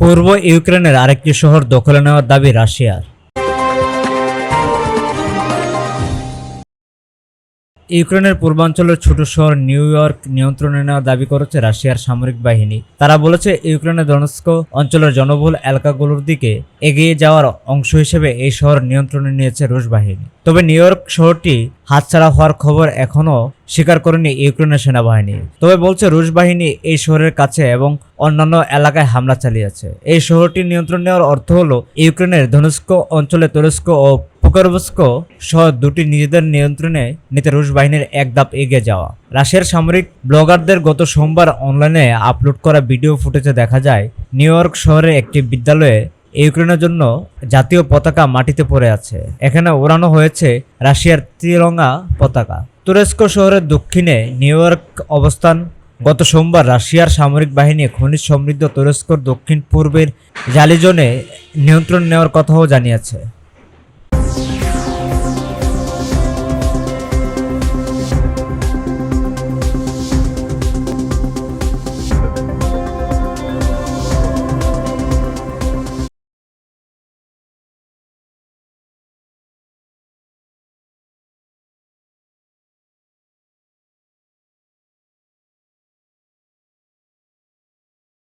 পূর্ব ইউক্রেনের আরেকটি শহর দখলে নেওয়ার দাবি রাশিয়ার। ইউক্রেনের পূর্বাঞ্চলের ছোট শহর নিউ ইয়র্ক নিয়ন্ত্রণে নেওয়া দাবি করেছে রাশিয়ার সামরিক বাহিনী। তারা বলেছে ইউক্রেনের দনস্ক অঞ্চলের জনবহুল এলাকাগুলোর দিকে এগিয়ে যাওয়ার অংশ হিসেবে এই শহর নিয়ন্ত্রণে নিয়েছে রুশ বাহিনী। তবে নিউ ইয়র্ক শহরটি হাতছাড়া হওয়ার খবর এখনও স্বীকার করেনি ইউক্রেনের সেনাবাহিনী। তবে বলছে, রুশ বাহিনী এই শহরের কাছে এবং অন্যান্য এলাকায় হামলা চালিয়েছে। এই শহরটি নিয়ন্ত্রণ নেওয়ার অর্থ হলো, ইউক্রেনের ধনুস্ক অঞ্চলে তুরস্ক ও পুকারবস্ক সহ দুটি নিজেদের নিয়ন্ত্রণে নিতে রুশ বাহিনীর এক ধাপ এগিয়ে যাওয়া। রাশিয়ার সামরিক ব্লগারদের গত সোমবার অনলাইনে আপলোড করা ভিডিও ফুটেজে দেখা যায়, নিউ ইয়র্ক শহরের একটি বিদ্যালয়ে ইউক্রেনের জন্য জাতীয় পতাকা মাটিতে পড়ে আছে। এখানে ওড়ানো হয়েছে রাশিয়ার ত্রিরঙা পতাকা। তুরস্ক শহরের দক্ষিণে নিউ ইয়র্ক অবস্থান। গত সোমবার রাশিয়ার সামরিক বাহিনী খনিজ সমৃদ্ধ তুরস্কর দক্ষিণ পূর্বের জালিজনে নিয়ন্ত্রণ নেওয়ার কথাও জানিয়েছে।